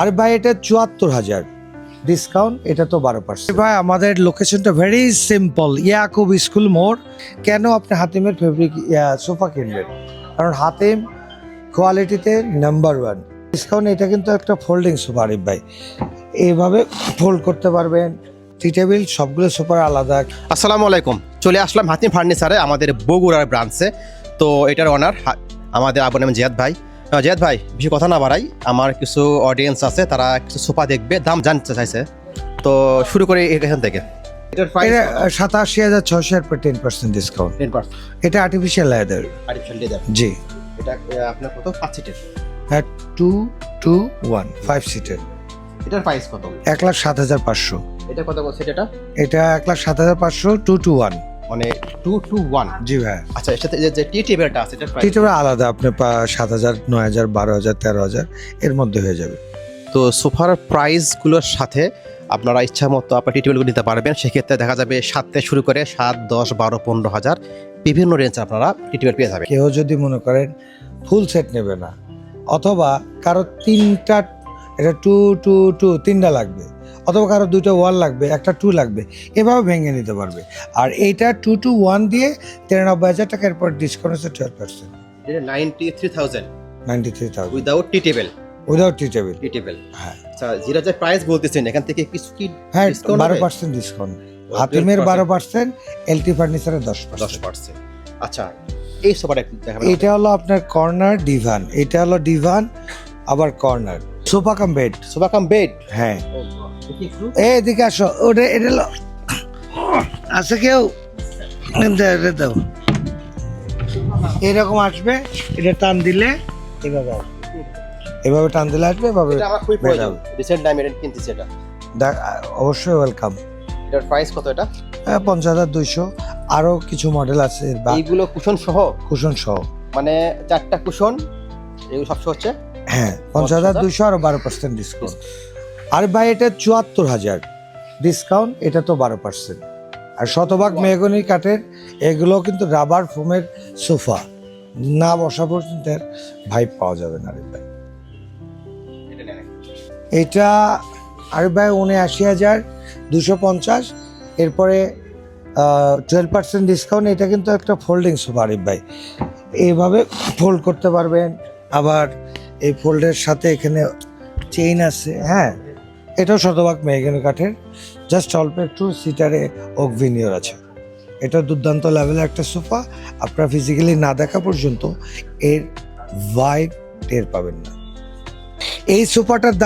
আর ভাই এটা চুয়াত্তর হাজার। ডিসকাউন্ট এটা তো বারো পার্সেন্ট ভাই আমাদের লোকেশনটা ভেরি সিম্পল ইয়াকুব স্কুল মোড়। কেন আপনি হাতিমের ফেব্রিক সোফা কিনবেন কারণ হাতিম কোয়ালিটিতে নাম্বার ওয়ান ডিসকাউন্ট এটা কিন্তু একটা ফোল্ডিং সোফা আরিফ ভাই। এইভাবে ফোল্ড করতে পারবেন। টি টেবিল সবগুলো সোফার আলাদা। আসসালামু আলাইকুম। চলে আসলাম হাতিম ফার্নিচারে আমাদের বগুড়ার ব্রাঞ্চে তো এটার অনার আমাদের আবু নাম জিয়াদ ভাই। জিয়াদ ভাই বেশি কথা না বাড়াই। আমার কিছু অডিয়েন্স আছে তারা কিছু সোফা দেখবে দাম জানতে চাইছে। তো শুরু করে এখান থেকে। এটা সাতাশি হাজার ছশো এর পর টেন পার্সেন্ট ডিসকাউন্ট পার্সেন্ট এটা আর্টিফিশিয়াল লেদার আর্টিফিশিয়াল লেদার জি। এটা আপনার কত? পাঁচ সিটের হ্যাঁ টু টু ওয়ান ফাইভ সিটের এটার প্রাইস কত? এক লাখ সাত হাজার পাঁচশো। এটা কত বলছে এটা? এটা এক লাখ সাত হাজার পাঁচশো টু টু ওয়ান মানে টু টু ওয়ান জি ভাই। আচ্ছা এর সাথে যে- টি টেবিলটা আছে এটার প্রাইস টিটা আলাদা আপনার সাত হাজার নয় হাজার বারো হাজার তেরো হাজার এর মধ্যে হয়ে যাবে। তো সোফার প্রাইসগুলোর সাথে আপনারা ইচ্ছা মতো আপনার টি টেবিলগুলো নিতে পারবেন। সেক্ষেত্রে দেখা যাবে সাত থেকে শুরু করে সাত দশ বারো পনেরো হাজার বিভিন্ন রেঞ্জ আপনারা টি টেবিল পেয়ে যাবেন। কেউ যদি মনে করেন ফুল সেট নেবে না অথবা কারও তিনটা এটা টু টু টু তিনটা লাগবে। অথবা কারও দুটো ওয়ান লাগবে একটা টু লাগবে এভাবে ভেঙে নিতে পারবে। আর এইটা টু টু ওয়ান দিয়ে তিরানব্বই হাজার টাকার পর ডিসকাউন্ট হচ্ছে টুয়েলভ পার্সেন্ট এটা ninety three thousand ninety three thousand without tea table without tea table tea table হ্যাঁ। আচ্ছা যেটা যে প্রাইস বলতেছেন এখান থেকে কিছু কি হ্যাঁ বারো পার্সেন্ট ডিসকাউন্ট হাতিমের বারো পার্সেন্ট এলটি ফার্নিচারের দশ দশ পার্সেন্ট আচ্ছা এই এটা হলো আপনার কর্নার ডিভান এটা হলো ডিভান আবার corner sofa cum bed. Sofa cum bed? হ্যাঁ। এই এদিকে আসো। ওটা এটা আছে কেউ? দাও, এটা দাও। এরকম আসবে এটা টান দিলে এভাবে এভাবে টান দিলে আসবে এভাবে। রিসেন্ট টাইম এটা কিনতেছি এটা। অবশ্যই ওয়েলকাম এটার প্রাইস কত এটা? পঞ্চাশ হাজার দুইশো। আরও কিছু মডেল আছে এইগুলো কুশন সহ? কুশন সহ। মানে চারটা কুশন? এগুলো সবসময় হচ্ছে? হ্যাঁ পঞ্চাশ হাজার দুইশো আর বারো পার্সেন্ট ডিসকাউন্ট আর ভাই এটা চুয়াত্তর হাজার। ডিসকাউন্ট এটা তো বারো পার্সেন্ট আর শতভাগ মেহগনি কাঠের এগুলো কিন্তু রাবার ফোমের সোফা। না বসা পর্যন্ত ভাইব পাওয়া যাবে না আরে ভাই। এটা আরে ভাই উনআশি হাজার দুশো পঞ্চাশ। এরপরে টুয়েলভ পার্সেন্ট ডিসকাউন্ট এটা কিন্তু একটা ফোল্ডিং সোফা আরিফ ভাই। এইভাবে ফোল্ড করতে পারবেন। আবার এই ফোল্ডের সাথে এখানে চেইন আছে হ্যাঁ? এটাও শতভাগ মেহগনি কাঠের জাস্ট অল্প একটু সিটারে ওক ভিনিয়র আছে। এটা দুর্দান্ত লেভেলের একটা সোফা, আপনারা ফিজিক্যালি না দেখা পর্যন্ত এর ভাইব টের পাবেন না। এই সোফাটার